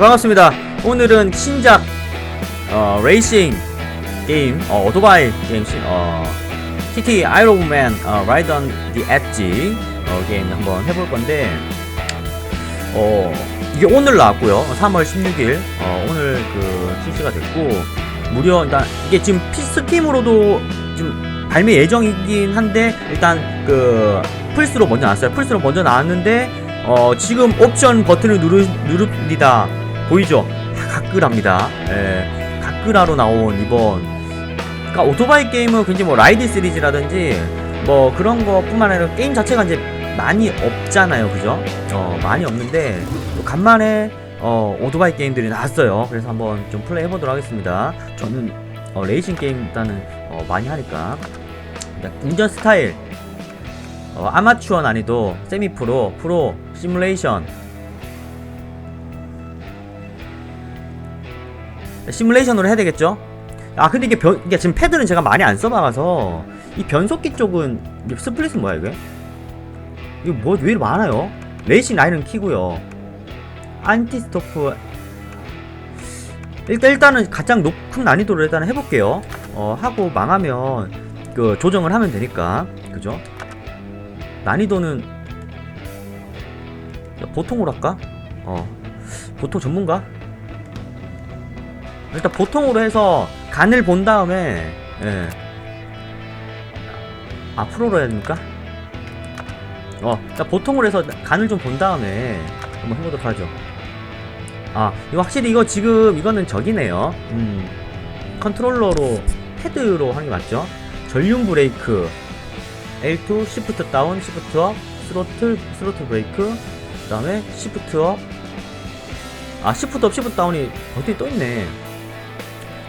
반갑습니다. 오늘은 신작 어, 레이싱 게임 어, 오토바이 게임 신, 어, TT 아이로맨 어, 라이드 on the Edge 어, 게임 한번 해볼 건데 어, 이게 오늘 나왔고요. 3월 16일 어, 오늘 그 출시가 됐고 무려 일단 이게 지금 피 스팀으로도 지금 발매 예정이긴 한데 일단 그 플스로 먼저 나왔어요. 플스로 먼저 나왔는데 어, 지금 옵션 버튼을 누르, 누릅니다. 보이죠? 가끄랍니다. 예, 가끄라로 나온 이번. 그러니까 오토바이 게임은 굉장히 뭐 라이드 시리즈라든지 뭐 그런 거뿐만 아니라 게임 자체가 이제 많이 없잖아요, 그죠? 어 많이 없는데 또 간만에 어 오토바이 게임들이 나왔어요. 그래서 한번 좀 플레이 해보도록 하겠습니다. 저는 어, 레이싱 게임 일단은 어, 많이 하니까 일단 운전 스타일 어, 아마추어 난이도, 세미 프로, 프로, 시뮬레이션 시뮬레이션으로 해야 되겠죠? 아 근데 이게 변 이게 지금 패드는 제가 많이 안 써봐서 이 변속기 쪽은 이게 스플릿은 뭐야 이게? 이거 뭐왜 이렇게 많아요? 레이싱 라인은 키고요. 안티 스토프 일단 일단은 가장 높은 난이도로 일단 해볼게요. 어 하고 망하면 그 조정을 하면 되니까 그죠? 난이도는 보통으로 할까? 어 보통 전문가? 일단 보통으로 해서 간을 본 다음에 예. 아 프로로 해야 됩니까? 어, 일단 보통으로 해서 간을 좀 본 다음에 한번 해보도록 하죠. 아, 이거 확실히 이거 지금 이거는 적이네요. 음, 컨트롤러로 패드로 하는 게 맞죠? 전륜 브레이크, L2, 시프트 다운, 시프트 업, 스로틀, 스로틀 브레이크, 그 다음에 시프트 업, 아, 시프트 업, 시프트 다운이 어떻게 또 있네.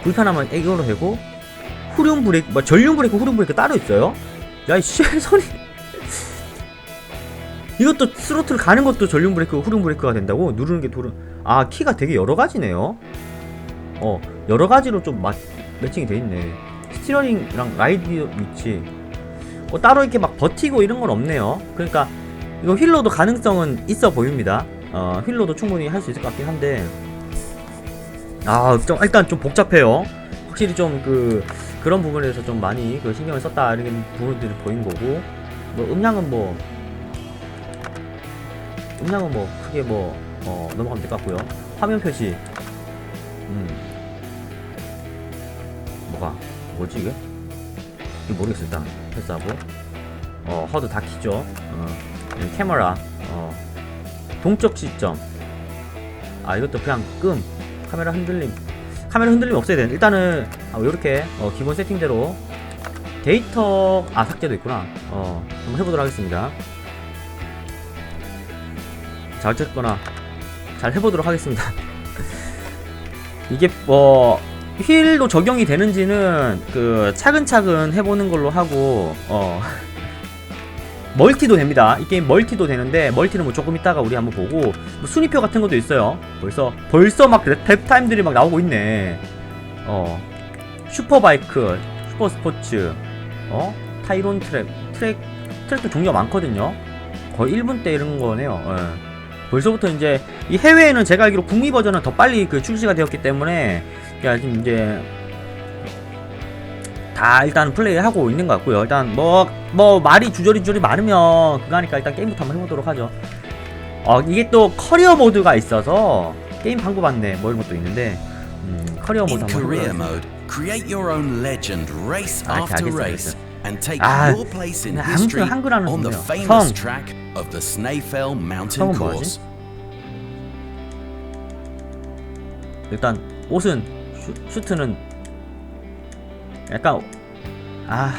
불편하면 이걸로 되고 후륜 브레이크 뭐 전륜 브레이크 후륜 브레이크 따로 있어요? 야이씨 소리. 이것도 스로틀 가는 것도 전륜 브레이크 후륜 브레이크가 된다고? 누르는 게 도른 아 키가 되게 여러 가지네요. 어 여러 가지로 좀 마, 매칭이 돼 있네. 스티어링이랑 라이드 위치. 뭐 따로 이렇게 막 버티고 이런 건 없네요. 그러니까 이거 휠로도 가능성은 있어 보입니다. 어 휠로도 충분히 할 수 있을 것 같긴 한데 아, 좀 일단 좀 복잡해요. 확실히 좀 그 그런 부분에서 좀 많이 그 신경을 썼다 이런 부분들이 보인 거고, 뭐 음량은 뭐 음량은 뭐 크게 뭐 어, 넘어가면 될 것 같고요. 화면 표시, 음, 뭐가 뭐지 이게? 이거 모르겠어 일단 패스하고, 어 허드 다 키죠. 어, 캐머라, 어 동적 시점. 아 이것도 그냥 끔 카메라 흔들림. 카메라 흔들림 없어야 되는 일단은 아, 이렇게 어, 기본 세팅대로 데이터 아 삭제도 있구나. 어 한번 해보도록 하겠습니다. 자 어쨌거나. 잘 해보도록 하겠습니다. 이게 뭐 휠도 적용이 되는지는 그 차근차근 해보는 걸로 하고 어 멀티도 됩니다. 이 게임 멀티도 되는데 멀티는 뭐 조금 있다가 우리 한번 보고 뭐 순위표 같은 것도 있어요. 벌써 벌써 막 랩 타임들이 막 나오고 있네. 어 슈퍼바이크, 슈퍼 스포츠, 어 타이론 트랙, 트랙 트랙도 종류가 많거든요. 거의 1분 대 이런 거네요. 예. 벌써부터 이제 이 해외에는 제가 알기로 북미 버전은 더 빨리 그 출시가 되었기 때문에 야 지금 이제 다 일단 플레이하고 있는 것 같고요. 일단 뭐, 뭐, 말이 주저리 주저리 많으면 그거 하니까 일단 게임부터 한번 해보도록 하죠. 어, 이게 또 커리어 모드가 있어서 게임 방법 안내 뭐 이런 것도 있는데, 음, 커리어 모드 한번 해보도록 아, 알겠어, take 아, 아무튼 한글 하는 on the 소리야. 성. 성은 뭐지? 일단 옷은 슈, 슈트는 약간 아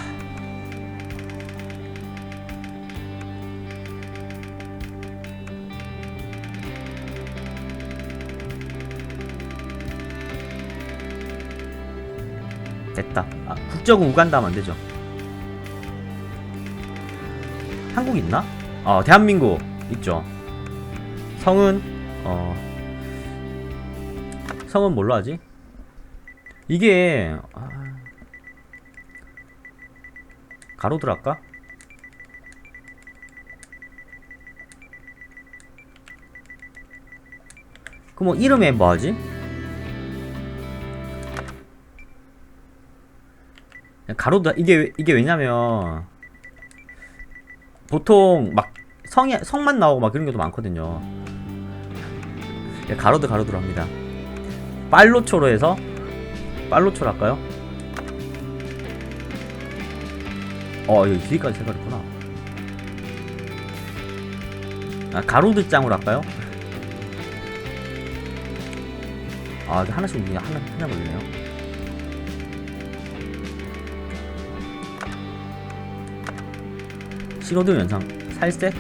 국적은 우간다 하면 안 되죠. 한국 있나? 어, 대한민국 있죠. 성은 어 성은 뭘로 하지? 이게 아... 가로들 할까? 그 그럼 뭐 이름에 뭐하지? 가로다 이게 이게 왜냐면 보통 막 성이 성만 나오고 막 그런 경우도 많거든요. 예, 가로드 가로드로 합니다. 빨로초로 해서 빨로초로 할까요? 어 여기 뒤까지 있구나. 아 가로드 짱으로 할까요? 아 하나씩 하나 하나 걸리네요. 신호등 연상. 살색.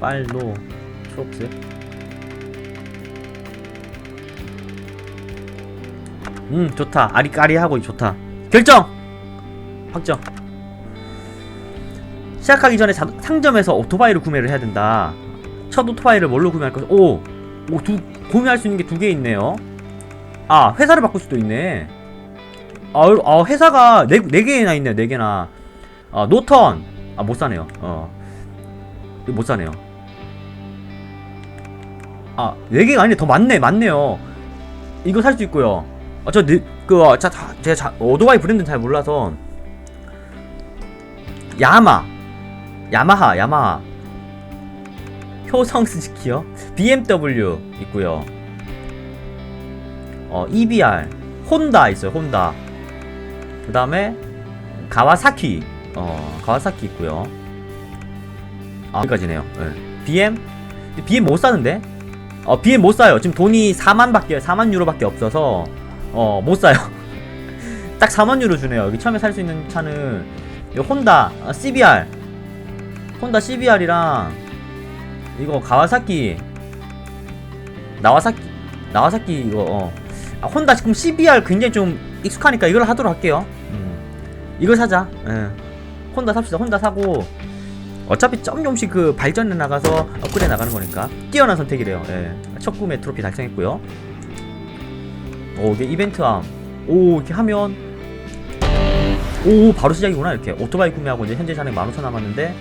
빨로. 초록색. 음 좋다. 아리까리하고 좋다. 결정! 확정. 시작하기 전에 자- 상점에서 오토바이를 구매를 해야 된다. 첫 오토바이를 뭘로 구매할 것이 오! 오, 두, 구매할 수 있는 게 두 개 있네요 아 회사를 바꿀 수도 있네. 아, 아 회사가 네, 네 개나 있네 네 개나. 아 노턴. 아 못 사네요. 어. 이거 못 사네요. 아 네 개가 아니네. 더 많네 많네요. 이거 살 수 있고요. 아저그 어, 자, 다- 제가 자, 오토바이 브랜드는 잘 몰라서. 야마. 야마하 야마하. 효성 스즈키요? BMW 있고요 어 EBR 혼다 있어요 혼다 그 다음에 가와사키 어 가와사키 있고요. 아 여기까지네요. 네. BM 근데 BM 못 사는데? 어 BM 못 사요. 지금 돈이 4만 밖에 4만 유로밖에 없어서 어 못 사요. 딱 4만 유로 주네요. 여기 처음에 살 수 있는 차는 이 혼다 아, CBR 혼다 CBR이랑 이거 가와사키 나와사키 나와사키 이거 어 아, 혼다 지금 CBR 굉장히 좀 익숙하니까 이걸 하도록 할게요. 음. 이걸 사자. 예. 혼다 삽시다. 혼다 사고 어차피 점 좀씩 그 발전해 나가서 업그레이드 나가는 거니까 뛰어난 선택이래요. 예. 첫 구매 트로피 달성했고요. 오 이게 이벤트함. 오 이렇게 하면 오 바로 시작이구나 이렇게 오토바이 구매하고 이제 현재 잔액 15,000 남았는데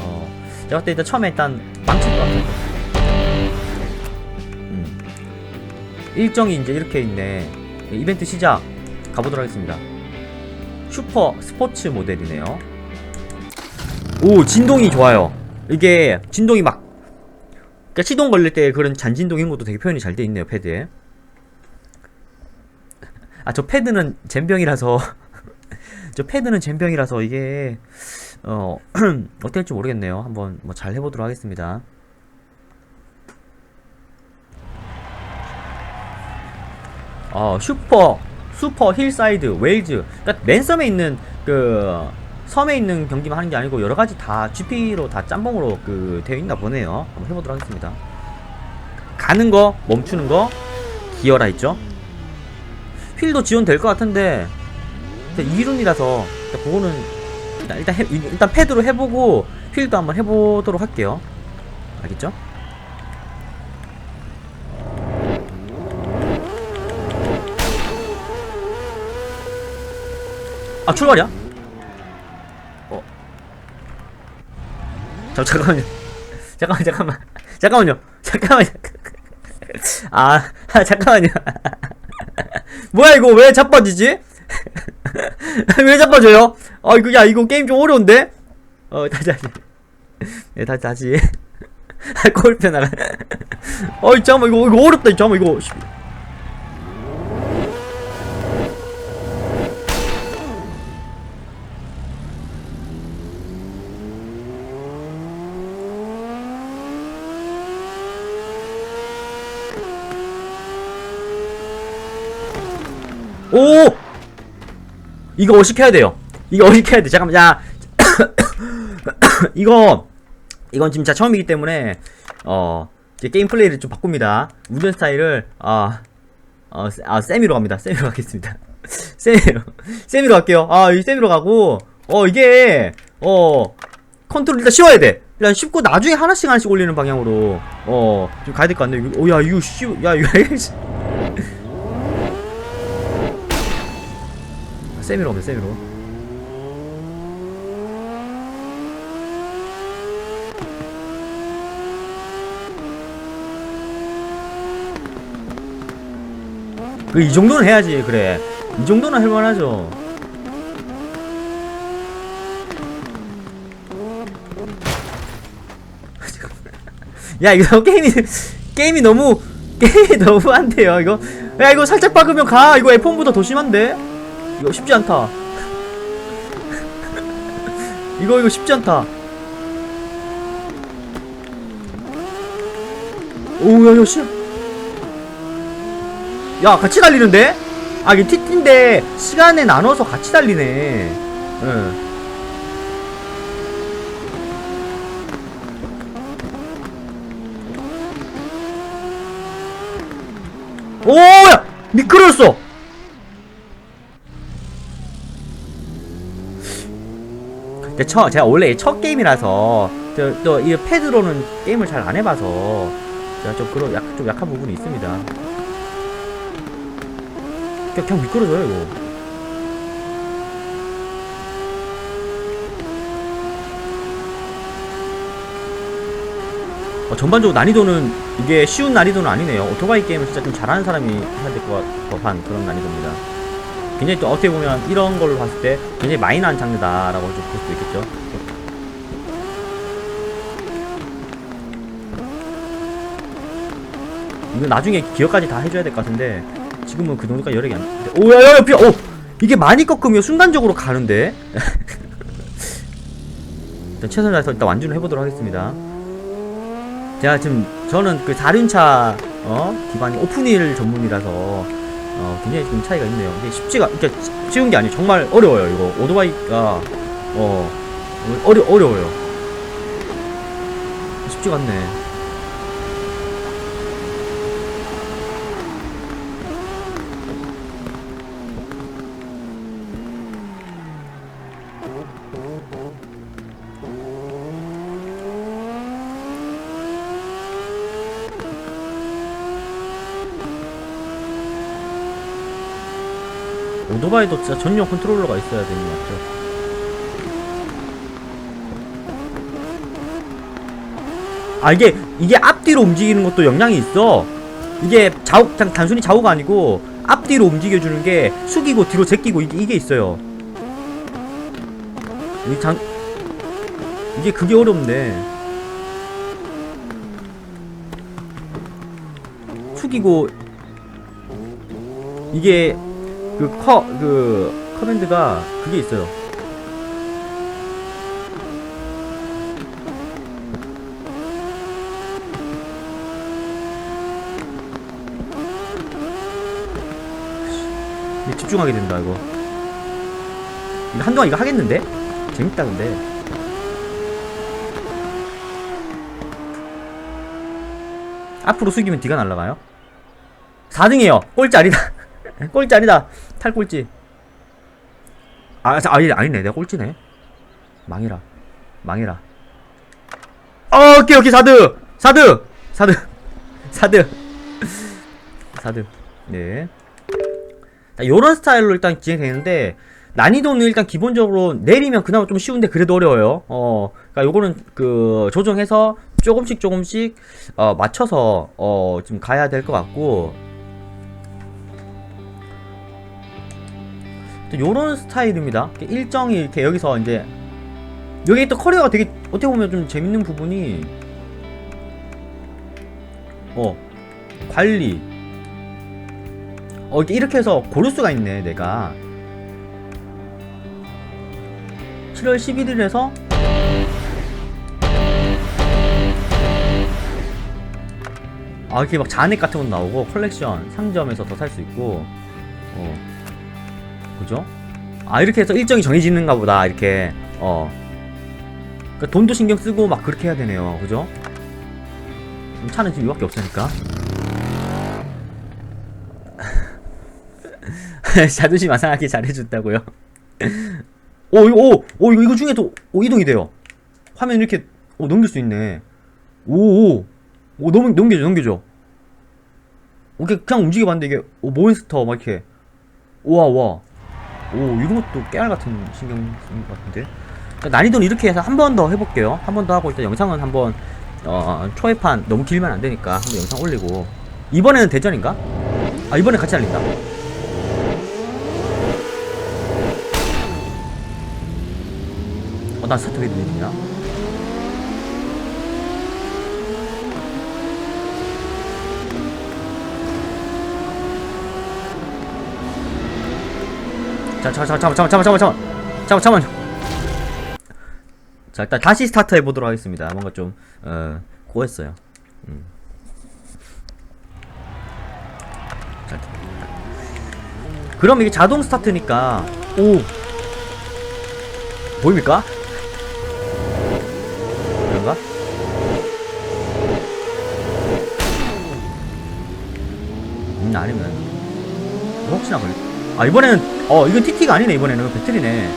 어 제가 그때 일단 처음에 일단 망칠 것 같아요. 일정이 이제 이렇게 있네. 이벤트 시작 가보도록 하겠습니다. 슈퍼 스포츠 모델이네요. 오 진동이 좋아요. 이게 진동이 막 그러니까 시동 걸릴 때 그런 잔진동 이런 것도 되게 표현이 잘 돼 있네요 패드에. 아 저 패드는 젠병이라서 저 패드는 젠병이라서 이게 어 될지 모르겠네요. 한번 뭐 잘 해보도록 하겠습니다. 어 슈퍼 슈퍼 힐사이드 웨일즈 그러니까 맨섬에 있는 그 섬에 있는 경기만 하는 게 아니고 여러 가지 다 GP로 다 짬뽕으로 그 되어 있나 보네요. 한번 해보도록 하겠습니다. 가는 거 멈추는 거 기어라 있죠. 휠도 지원될 것 같은데 일단 그거는 일단 일단, 해, 일단 패드로 해보고 휠도 한번 해보도록 할게요. 알겠죠? 아 출발이야? 어. 자, 잠깐만요. 잠깐만 잠깐만 잠깐만요. 잠깐만요. 아, 아 잠깐만요. 뭐야 이거 왜 자빠지지? 왜 자빠져요? 아 이거 야 이거 게임 좀 어려운데? 어 다시 다시. 네 다시 다시. 아 골프 나가. 어이 잠깐만 이거 이거 어렵다 잠깐만 이거. 오! 이거 어식해야 돼요. 이거 어식해야 돼. 잠깐만, 야. 이거, 이건 진짜 처음이기 때문에, 어, 게임 플레이를 좀 바꿉니다. 운전 스타일을, 아, 어, 세- 아, 세미로 갑니다. 세미로 가겠습니다. 세미로. 세미로 갈게요. 아, 이 세미로 가고, 어, 이게, 어, 컨트롤 일단 쉬워야 돼. 일단 쉽고 나중에 하나씩 하나씩 올리는 방향으로, 어, 좀 가야 될 것 같네. 어, 야, 이거 쉬, 야, 이거, 세미로 오면 세미로. 그 이 정도는 해야지 그래. 이 정도는 할만하죠. 야 이거 게임이 게임이 너무 게임이 너무 안돼요 이거? 야 이거 살짝 박으면 가. 이거 F1보다 더 심한데? 이거 쉽지 않다 이거 이거 쉽지 않다 오야야 씨. 야 같이 달리는데? 아 이게 TT인데 시간에 나눠서 같이 달리네 응. 오야 미끄러졌어 근데 첫 제가 원래 첫 게임이라서 또이 패드로는 게임을 잘 안 해봐서 제가 좀 그런 약, 좀 약한 부분이 있습니다 그냥, 그냥 미끄러져요 이거 어, 전반적으로 난이도는 이게 쉬운 난이도는 아니네요. 오토바이 게임을 진짜 좀 잘하는 사람이 해야 될것 법한 그런 난이도입니다. 굉장히 또 어떻게 보면 이런 걸로 봤을 때 굉장히 마이너한 장르다라고 좀 볼 수도 있겠죠. 이거 나중에 기억까지 다 해줘야 될 것 같은데 지금은 그 정도까지 여력이 안 돼. 오야 야 야 비 오! 이게 많이 꺾으면 순간적으로 가는데 일단 최선을 다해서 일단 완주를 해보도록 하겠습니다. 제가 지금 저는 그 4륜차 어 기반이 오픈힐 전문이라서 어 굉장히 좀 차이가 있네요. 이게 쉽지가 그러니까 쉬운 게 아니에요. 정말 어려워요. 이거 오토바이가 어 어려 어려워요. 쉽지가 않네. 오토바이도 진짜 전용 컨트롤러가 있어야 되는 것 같죠. 아 이게 이게 앞뒤로 움직이는 것도 영향이 있어. 이게 좌우 단, 단순히 좌우가 아니고 앞뒤로 움직여주는 게 숙이고 뒤로 제끼고 이게, 이게 있어요. 이 장, 이게 그게 어렵네. 숙이고 이게 그 커, 그, 커맨드가 그게 있어요. 집중하게 된다, 이거. 이거 한동안 이거 하겠는데? 재밌다, 근데. 앞으로 숙이면 뒤가 날라가요? 4등이에요. 꼴찌 아니다. 꼴찌 아니다. 탈꼴찌. 아, 자, 아니, 아니네. 내가 꼴찌네. 망해라. 망해라. 어, 오케이, 오케이. 4등! 4등! 4등! 4등! 4등. 네. 자, 요런 스타일로 일단 진행되는데, 난이도는 일단 기본적으로 내리면 그나마 좀 쉬운데 그래도 어려워요. 어, 그니까 요거는 그 조정해서 조금씩 조금씩 어, 맞춰서 어, 좀 가야 될 것 같고, 요런 스타일입니다. 일정이 이렇게 여기서 이제 여기 또 커리어가 되게 어떻게 보면 좀 재밌는 부분이 어 관리. 어 이렇게, 해서 고를 수가 있네 내가. 7월 11일에서 아 이렇게 막 잔액 같은 것도 나오고 컬렉션 상점에서 더 살 수 있고 어 그죠? 아 이렇게 해서 일정이 정해지는가 보다 이렇게. 어. 그러니까 돈도 신경 쓰고 막 그렇게 해야 되네요. 그죠? 음, 차는 지금 이밖에 없으니까. 자존심 안 상하게 잘해준다고요? 오 이거 오, 오 이거 이거 중에도 오 이동이 돼요. 화면 이렇게 오 넘길 수 있네. 오 오. 오 넘, 넘겨줘 넘겨줘. 오케이 그냥 움직여봤는데 이게 오 몬스터 막 이렇게. 우와 우와 오 이런 것도 깨알 같은 신경 쓰는 것 같은데. 자, 난이도는 이렇게 해서 한 번 더 해볼게요. 한 번 더 하고 일단 영상은 한번 어 초회판 너무 길면 안 되니까 한번 영상 올리고. 이번에는 대전인가? 아 이번에 같이 달린다. 어나 스타트 왜 느리냐 자, 잠깐, 잠깐, 잠깐, 잠깐, 잠깐, 잠깐, 잠깐. 잠깐, 잠깐. 자, 일단 다시 스타트 해보도록 하겠습니다. 뭔가 좀, 어, 고했어요. 음. 자, 그럼 이게 자동 스타트니까, 오! 보입니까? 그런가? 음, 아니면, 뭐 혹시나 걸릴 아, 이번에는, 어, 이건 TT가 아니네, 이번에는. 배틀이네.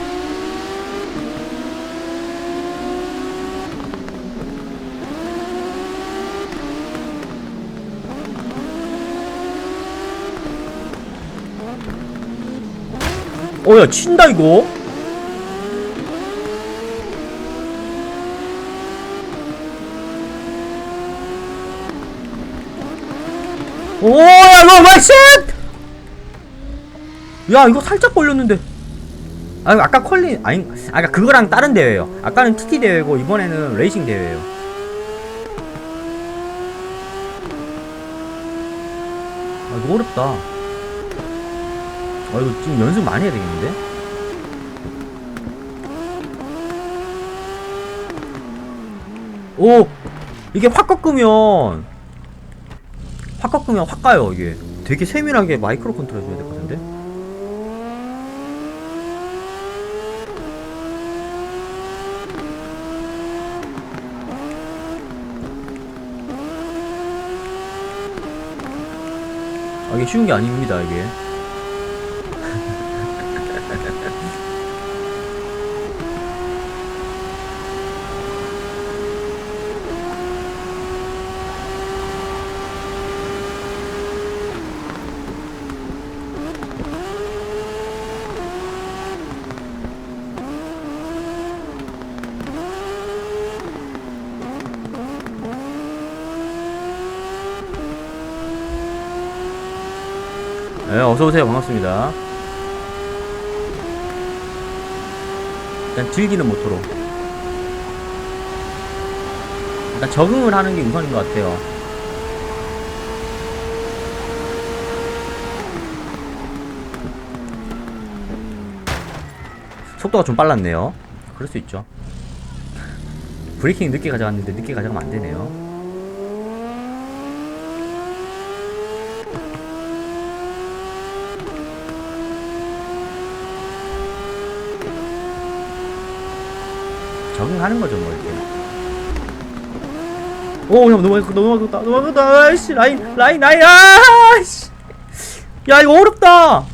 어, 야, 친다, 이거. 오, 야, 너, 와, 쉣! 야, 이거 살짝 걸렸는데. 아, 아까 컬리, 아니, 아까 그거랑 다른 대회예요. 아까는 TT 대회고, 이번에는 레이싱 대회예요. 아, 이거 어렵다. 아, 이거 지금 연습 많이 해야 되겠는데? 오! 이게 확 꺾으면, 확 꺾으면 확 가요, 이게. 되게 세밀하게 마이크로 컨트롤 해줘야 될 것 같은데? 아, 이게 쉬운 게 아닙니다, 이게. 네, 어서오세요. 반갑습니다. 일단 즐기는 모토로. 일단 적응을 하는 게 우선인 것 같아요. 속도가 좀 빨랐네요. 그럴 수 있죠. 브레이킹 늦게 가져갔는데 늦게 가져가면 안 되네요. 적응하는 거죠, 뭐, 이렇게. 오, 형, 너무, 너무, 너무, 너무, 너무, 아이씨, 라인, 라인, 라인, 아이씨! 야, 이거 어렵다!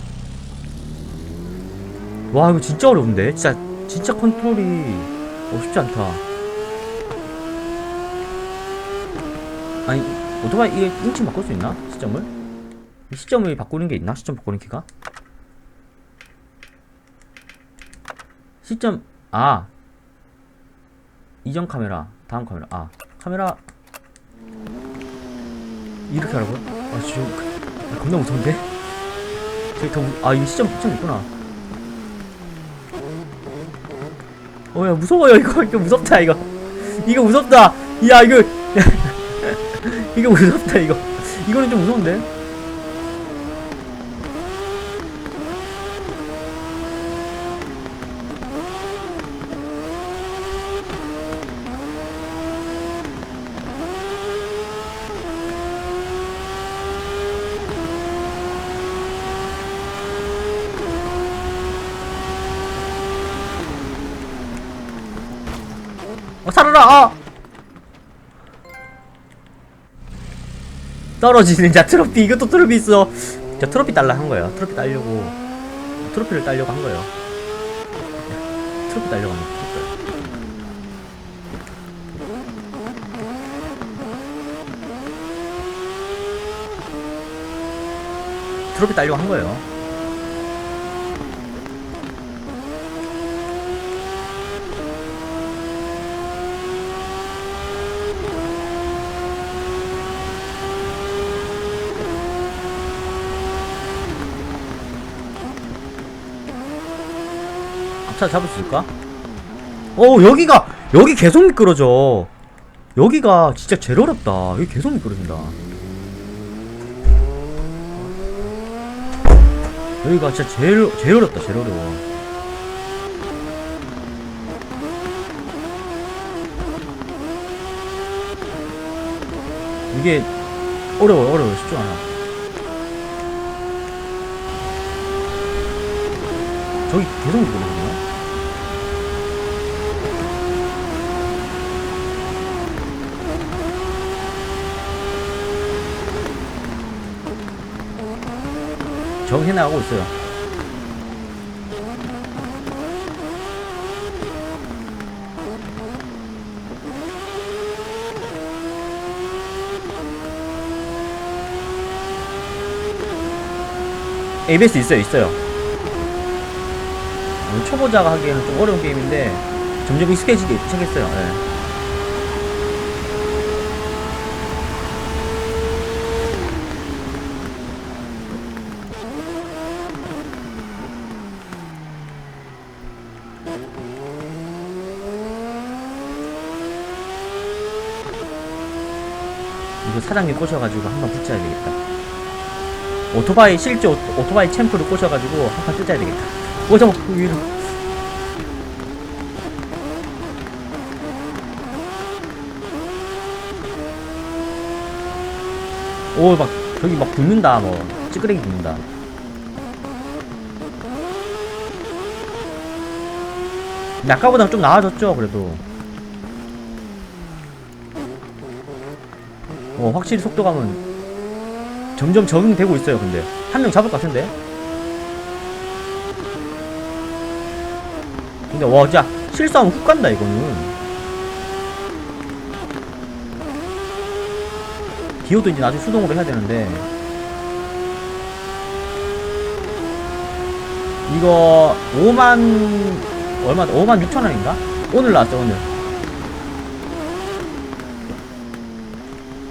와, 이거 진짜 어려운데? 진짜, 진짜 컨트롤이, 어, 쉽지 않다. 아니, 오토바이, 이게 인칭 바꿀 수 있나? 시점을? 이 시점을 바꾸는 게 있나? 시점 바꾸는 키가? 시점, 아, 이전 카메라, 다음 카메라, 아, 카메라 이렇게 하라고요? 아, 지금 나 겁나 무서운데? 저기 더, 무- 아, 이거 시점, 시점 있구나. 어, 야, 무서워요, 이거. 이거 무섭다, 이거. 이거 무섭다. 야, 이거. 이거 무섭다, 이거. 이거는 좀 무서운데? 살아라! 아! 떨어지는 자 트로피. 이것도 트로피 있어. 저 트로피 달라 한 거예요. 트로피 따려고. 트로피를 따려고 한 거예요. 트로피 따려고 한 거예요. 트로피. 따려고 한 거예요 차 잡을 수 있을까? 어 여기가 여기 계속 미끄러져. 여기가 진짜 제일 어렵다. 여기 계속 미끄러진다. 여기가 진짜 제일 제일 어렵다 제일 어려워. 이게 어려워 어려워 쉽지 않아. 저기 계속 미끄러지네 정해 나가고 있어요. ABS 있어요, 있어요. 어, 초보자가 하기에는 좀 어려운 게임인데 점점 익숙해지기 시작했어요. 예. 사장님 꼬셔가지고 한번 붙여야 되겠다. 오토바이 실제 오, 오토바이 챔프를 꼬셔가지고 한판 뜯어야 되겠다. 그 위로. 오 막 저기 막 붙는다 뭐 찌끄레기 붙는다. 아까보다 좀 나아졌죠 그래도. 어 확실히 속도감은 점점 적응되고 있어요 근데. 한 명 잡을 것 같은데? 근데 와 진짜 실수하면 훅 간다 이거는. 기어도 이제 나중에 수동으로 해야 되는데. 이거 5만 얼마 5만 6천 원인가? 오늘 나왔어 오늘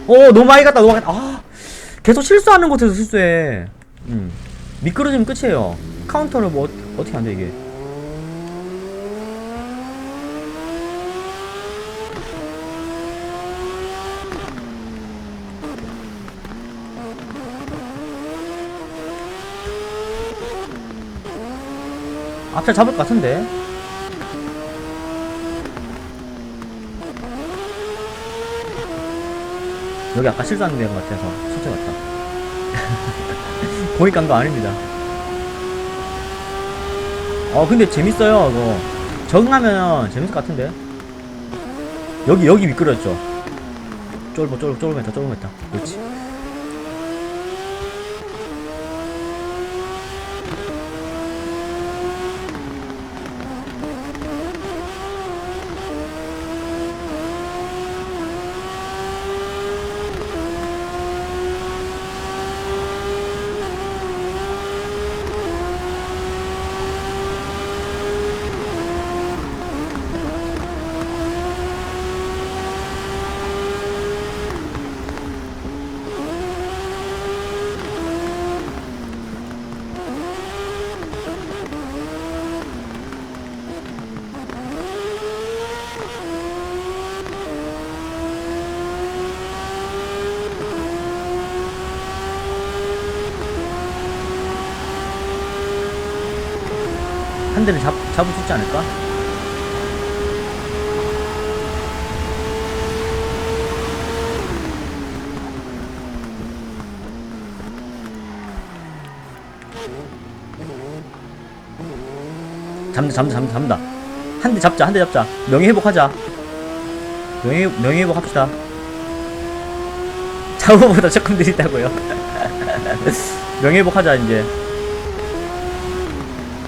오 너무 많이 갔다 너무 많이 갔다. 아 계속 실수하는 곳에서 실수해. 음. 미끄러지면 끝이에요. 카운터를 뭐 어, 어떻게 안돼 이게? 앞차 잡을 것 같은데 여기 아까 실수한 데것 같아서 천천히 갔다. 보니까 한거 아닙니다. 어 근데 재밌어요 이거. 적응하면 재밌을 것 같은데? 여기 여기 미끄러졌죠? 쫄보 쫄보 쫄보 했다 쫄보 했다. 그렇지 한 대를 잡, 잡을 수 있지 않을까? 잡는다 잡는다 잡는다 잡는다. 한 대 잡자 한 대 잡자. 명예회복하자. 명예, 명예회복 합시다. 자우보다 조금 느리다고요. 명예회복하자 이제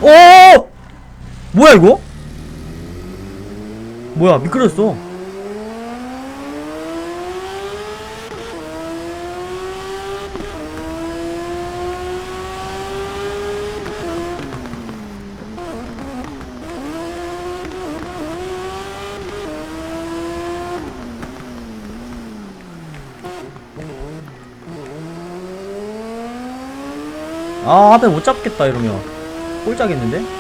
오! 뭐야 이거? 뭐야 미끄러졌어 아 앞에 못 잡겠다 이러면 꼴짝겠는데?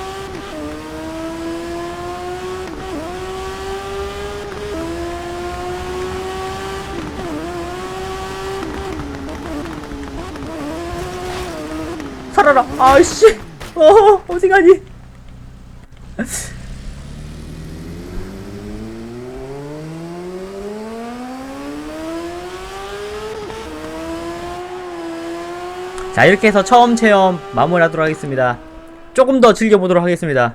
살 아라 아씨. 어 가니 자 이렇게 해서 처음 체험 마무리하도록 하겠습니다. 조금 더 즐겨보도록 하겠습니다